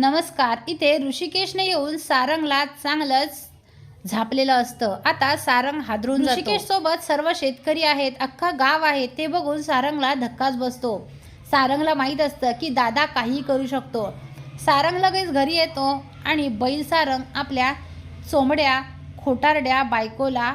नमस्कार इथे ऋषिकेशने येऊन सारंगला चांगलंच झापलेलं असतं. आता सारंग हादरून ऋषिकेश सोबत सर्व शेतकरी आहेत अख्खा गाव आहे ते बघून सारंगला धक्काच बसतो. सारंगला माहीत असतं की दादा काही करू शकतो. सारंग लगेच घरी येतो आणि बैल सारंग आपल्या चोंबड्या खोटारड्या बायकोला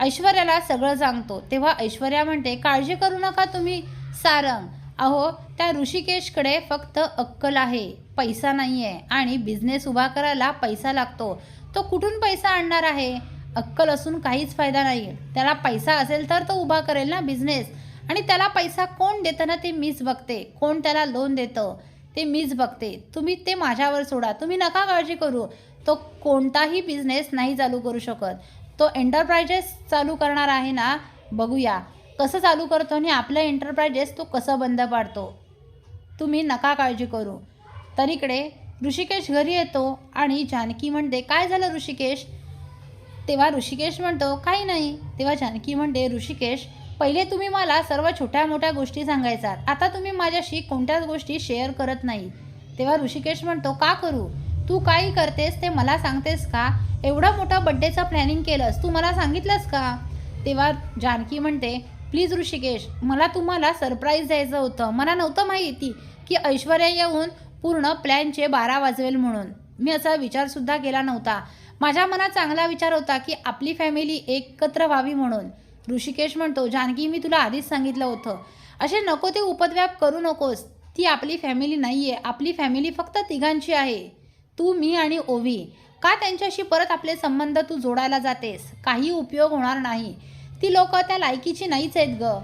ऐश्वर्याला सगळं सांगतो. तेव्हा ऐश्वर्या म्हणते काळजी करू नका तुम्ही सारंग. अहो त्या ऋषिकेशकडे फक्त अक्कल आहे. पैसा नाही आहे आणि बिझनेस उभा करायला पैसा लागतो. तो कुठून पैसा आणणार आहे? अक्कल असून काहीच फायदा नाही त्याला पैसा असेल तर तो उभा करेल ना बिझनेस आणि त्याला पैसा कोण देतं ना ते मीच बघते. कोण त्याला लोन देतं ते मीच बघते. तुम्ही ते माझ्यावर सोडा. तुम्ही नका काळजी करू. तो कोणताही बिझनेस नाही चालू करू शकत. तो एंटरप्राइजेस चालू करणार आहे ना? बघूया. कसं चालू करतो आणि आपलं एंटरप्राइजेस तो कसं बंद पाडतो? तुम्ही नका काळजी करू. तर इकडे ऋषिकेश घरी येतो आणि जानकी म्हणते काय झालं ऋषिकेश? तेव्हा ऋषिकेश म्हणतो काही नाही. तेव्हा जानकी म्हणते ऋषिकेश पहिले तुम्ही मला सर्व छोट्या मोठ्या गोष्टी सांगायचा. आता तुम्ही माझ्याशी कोणत्याच गोष्टी शेअर करत नाही. तेव्हा ऋषिकेश म्हणतो का करू? तू काही करतेस? ते मला सांगतेस का? एवढा मोठा बड्डेचं प्लॅनिंग केलंस? तू मला सांगितलंस का? तेव्हा जानकी म्हणते प्लीज ऋषिकेश मला तुम्हाला सरप्राईज द्यायचं होतं. मला नव्हतं माहिती की ऐश्वर्या येऊन पूर्ण प्लॅनचे बारा वाजवेल म्हणून. मी असा विचारसुद्धा केला नव्हता. माझ्या मनात चांगला विचार होता की आपली फॅमिली एकत्र व्हावी म्हणून. ऋषिकेश म्हणतो जानकी मी तुला आधीच सांगितलं होतं. असे नको ते उपद्व्याप करू नकोस. ती आपली फॅमिली नाही आहे आपली फॅमिली फक्त तिघांची आहे. तू मी आणि ओवी. का त्यांच्याशी परत आपले संबंध तू जोडायला जातेस? काही उपयोग होणार नाही. ती लोक त्या लायकीची नाहीच आहेत ग.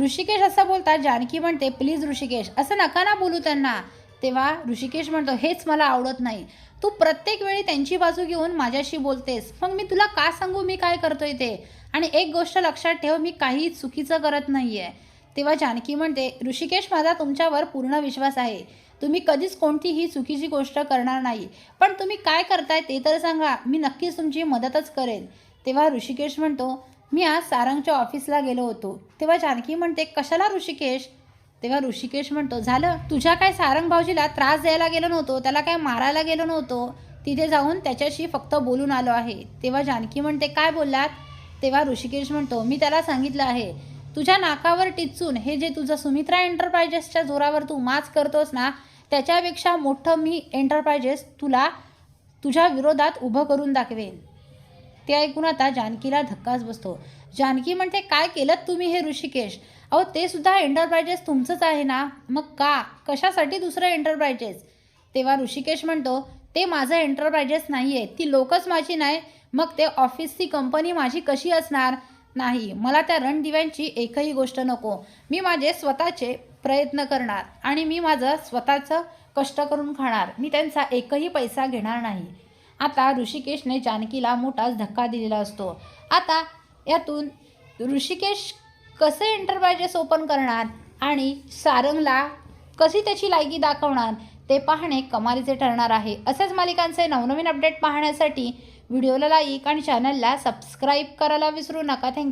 ऋषिकेश असं बोलतात जानकी म्हणते प्लीज ऋषिकेश. असं नका ना बोलू त्यांना. तेव्हा ऋषिकेश म्हणतो हेच मला आवडत नाही. तू प्रत्येक वेळी त्यांची बाजू घेऊन माझ्याशी बोलतेस. मग मी तुला का सांगू मी काय करतोय ते? आणि एक गोष्ट लक्षात ठेव मी काही चुकीचं करत नाही आहे तेव्हा जानकी म्हणते ऋषिकेश माझा तुमच्यावर पूर्ण विश्वास आहे. तुम्ही कधीच कोणतीही चुकीची गोष्ट करणार नाही. पण तुम्ही काय करताय ते तर सांगा. मी नक्कीच तुमची मदतच करेन तेव्हा ऋषिकेश म्हणतो मी आज सारंगच्या ऑफिसला गेलो होतो. तेव्हा जानकी म्हणते कशाला ऋषिकेश? तेव्हा ऋषिकेश म्हणतो झालं. तुझ्या काय सारंग भाऊजीला त्रास द्यायला गेलो नव्हतो त्याला काय मारायला गेलो नव्हतो. तिथे जाऊन त्याच्याशी फक्त बोलून आलो आहे. तेव्हा जानकी म्हणते काय बोललात? तेव्हा ऋषिकेश म्हणतो मी त्याला सांगितलं आहे. तुझ्या नाकावर टिचून हे जे तुझं सुमित्रा एंटरप्राइजेसच्या जोरावर तू माच करतोस ना त्याच्यापेक्षा मोठं मी एंटरप्राइजेस तुला तुझ्या विरोधात उभं करून दाखवेन. ते ऐकून आता जानकीला धक्काच बसतो. जानकी म्हणते काय केलं तुम्ही हे ऋषिकेश? अहो ते सुद्धा एंटरप्रायजेस तुमचंच आहे ना? मग का? कशासाठी दुसरं एंटरप्रायजेस तेव्हा ऋषिकेश म्हणतो ते माझं एंटरप्रायजेस नाही आहे ती लोकच माझी नाही. मग ते ऑफिसची कंपनी माझी कशी असणार? नाही. मला त्या रणदिव्यांची एकही गोष्ट नको. मी माझे स्वतःचे प्रयत्न करणार आणि मी माझं स्वतःचं कष्ट करून खाणार. मी त्यांचा एकही पैसा घेणार नाही. आता ऋषिकेशने जानकीला मोठाच धक्का दिलेला असतो. आता यातून ऋषिकेश कसे एंटरप्राइजेस ओपन करणार आणि सारंगला कशी त्याची लायकी दाखवणार ते पाहणे कमालीचे ठरणार आहे. असेच मालिकांचे नवनवीन अपडेट पाहण्यासाठी व्हिडिओला लाईक आणि चॅनलला सबस्क्राईब करायला विसरू नका. थँक्यू